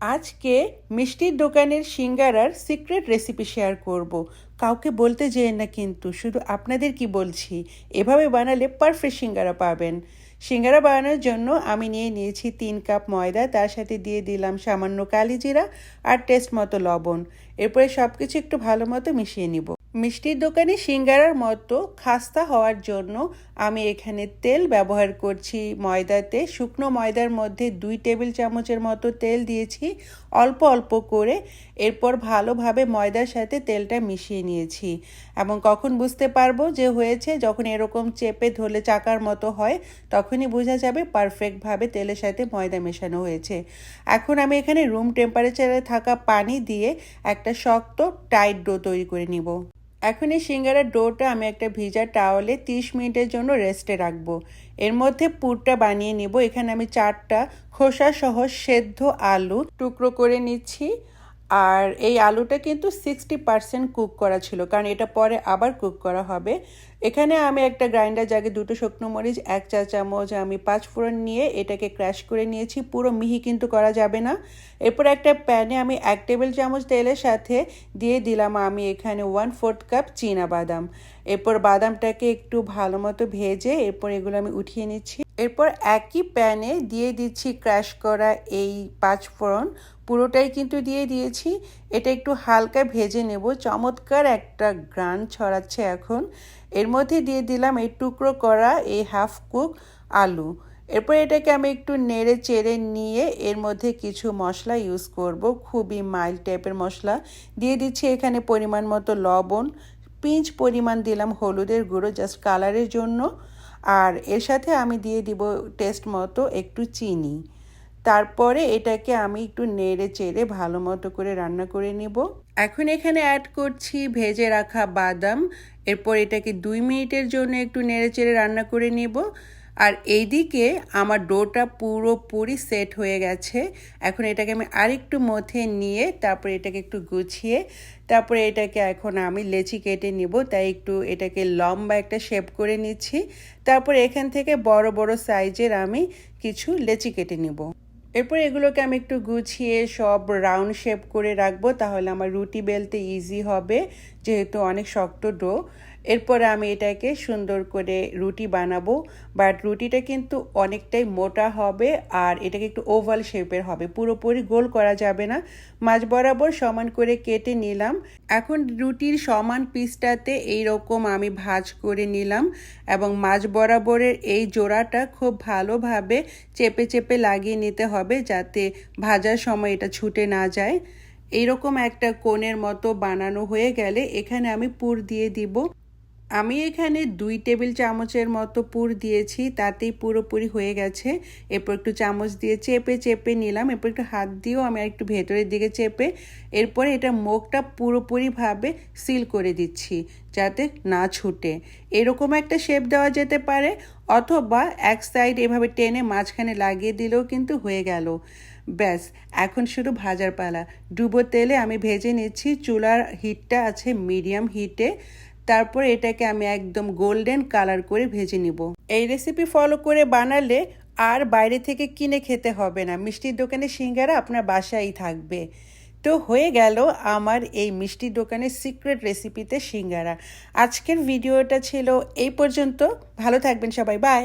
আজকে মিষ্টির দোকানের সিঙ্গারার সিক্রেট রেসিপি শেয়ার করব। কাউকে বলতে যেয়ে না কিন্তু, শুধু আপনাদের কি বলছি? এভাবে বানালে পারফেক্ট সিঙ্গারা পাবেন। সিঙ্গারা বানানোর জন্য আমি নিয়ে নিয়েছি তিন কাপ ময়দা, তার সাথে দিয়ে দিলাম সামান্য কালিজিরা আর টেস্ট মতো লবণ। এরপরে সব কিছু একটু ভালো মতো মিশিয়ে নিব। মিষ্টির দোকানে সিঙ্গারার মতো খাস্তা হওয়ার জন্য আমি এখানে তেল ব্যবহার করছি। ময়দাতে, শুকনো ময়দার মধ্যে দুই টেবিল চামচের মতো তেল দিয়েছি। অল্প অল্প করে এরপর ভালোভাবে ময়দার সাথে তেলটা মিশিয়ে নিয়েছি। এবং কখন বুঝতে পারব যে হয়েছে, যখন এরকম চেপে ধরলে চাকার মতো হয়, তখনই বোঝা যাবে পারফেক্টভাবে তেলের সাথে ময়দা মেশানো হয়েছে। এখন আমি এখানে রুম টেম্পারেচারে থাকা পানি দিয়ে একটা শক্ত টাইট ডো তৈরি করে নিব। এখন এই সিঙ্গারার ডোটা আমি একটা ভিজা টাওয়ালে 30 মিনিটের জন্য রেস্টে রাখব। এর মধ্যে পুরটা বানিয়ে নিব। এখানে আমি চারটা খোসা সহ সেদ্ধ আলু টুকরো করে নিচ্ছি। আর এই আলুটা কিন্তু সিক্সটি পারসেন্ট কুক করা ছিল, কারণ এটা পরে আবার কুক করা হবে। এখানে আমি একটা গ্রাইন্ডার জাগে দুটো শুকনো মরিচ, এক চা চামচ আমি পাঁচ ফোড়ন নিয়ে এটাকে ক্র্যাশ করে নিয়েছি, পুরো মিহি কিন্তু করা যাবে না। এরপর একটা প্যানে আমি এক টেবিল চামচ তেলের সাথে দিয়ে দিলাম আমি এখানে ওয়ান ফোর্থ কাপ চীনা বাদাম। এরপর বাদামটাকে একটু ভালো মতো ভেজে এরপর এগুলো আমি উঠিয়ে নিচ্ছি। এরপর একই প্যানে দিয়ে দিচ্ছি ক্র্যাশ করা এই পাঁচ ফোড়ন। পুরোটাই কিন্তু দিয়ে দিয়েছি। এটা একটু হালকা ভেজে নেব। চমৎকার একটা গ্রান ছড়াচ্ছে এখন। এর মধ্যে দিয়ে দিলাম এই টুকরো করা এই হাফ কুক আলু। এরপর এটাকে আমি একটু নেড়ে চেড়ে নিয়ে এর মধ্যে কিছু মশলা ইউজ করব। খুবই মাইল্ড টাইপের মশলা। দিয়ে দিচ্ছি এখানে পরিমাণ মতো লবণ। পিঞ্চ পরিমাণ দিলাম হলুদের গুঁড়ো জাস্ট কালারের জন্য। আর এর সাথে আমি দিয়ে দিব টেস্ট মতো একটু চিনি। তারপরে এটাকে আমি একটু নেড়ে চেড়ে ভালো মতো করে রান্না করে নেব। এখন এখানে অ্যাড করছি ভেজে রাখা বাদাম। এরপর এটাকে দুই মিনিটের জন্য একটু নেড়ে চেড়ে রান্না করে নিব। আর এইদিকে আমার ডোটা পুরোপুরি সেট হয়ে গেছে। এখন এটাকে আমি আরেকটু মথে নিয়ে তারপরে এটাকে একটু গুছিয়ে তারপরে এটাকে এখন আমি লেচি কেটে নিব। তাই একটু এটাকে লম্বা একটা শেপ করে নিচ্ছি। তারপরে এখান থেকে বড় বড় সাইজের আমি কিছু লেচি কেটে নিব। এরপর এগুলোকে আমি একটু গুছিয়ে সব রাউন্ড শেপ করে রাখব। তাহলে আমার রুটি বেলতে ইজি হবে। যেহেতু অনেক শক্ত ডো, এরপরে আমি এটাকে সুন্দর করে রুটি বানাবো। বাট রুটিটা কিন্তু অনেকটাই মোটা হবে আর এটাকে একটু ওভাল শেপের হবে। পুরোপুরি গোল করা যাবে না। মাছ বরাবর সমান করে কেটে নিলাম। এখন রুটির সমান পিসটাতে এই রকম আমি ভাজ করে নিলাম এবং মাছ বরাবরের এই জোড়াটা খুব ভালোভাবে চেপে চেপে লাগিয়ে নিতে হবে যাতে ভাজার সময় এটা ছুটে না যায়। এইরকম একটা কোণের মতো বানানো হয়ে গেলে এখানে আমি পুর দিয়ে দিব। আমি এখানে দুই টেবিল চামচের মতো পুর দিয়েছি, তাতেই পুরোপুরি হয়ে গেছে। এরপর একটু চামচ দিয়ে চেপে চেপে নিলাম। এরপর একটু হাত দিয়েও আমি একটু ভেতরের দিকে চেপে, এরপরে এটা মুখটা পুরোপুরিভাবে সিল করে দিচ্ছি, যাতে না ছুটে। এরকম একটা শেপ দেওয়া যেতে পারে, অথবা এক সাইড এভাবে টেনে মাঝখানে লাগিয়ে দিলেও কিন্তু হয়ে গেল। ব্যাস, এখন শুধু ভাজার পালা। ডুবো তেলে আমি ভেজে নিচ্ছি, চুলার হিটটা আছে মিডিয়াম হিটে। তারপর এটাকে আমি একদম গোল্ডেন কালার করে ভেজে নিব। এই রেসিপি ফলো করে বানালে আর বাইরে থেকে কিনে খেতে হবে না। মিষ্টির দোকানে সিঙ্গারা আপনার বাসায়ই থাকবে। তো হয়ে গেল আমার এই মিষ্টি দোকানের সিক্রেট রেসিপিতে সিঙ্গারা। আজকের ভিডিওটা ছিল এই পর্যন্ত। ভালো থাকবেন সবাই। বাই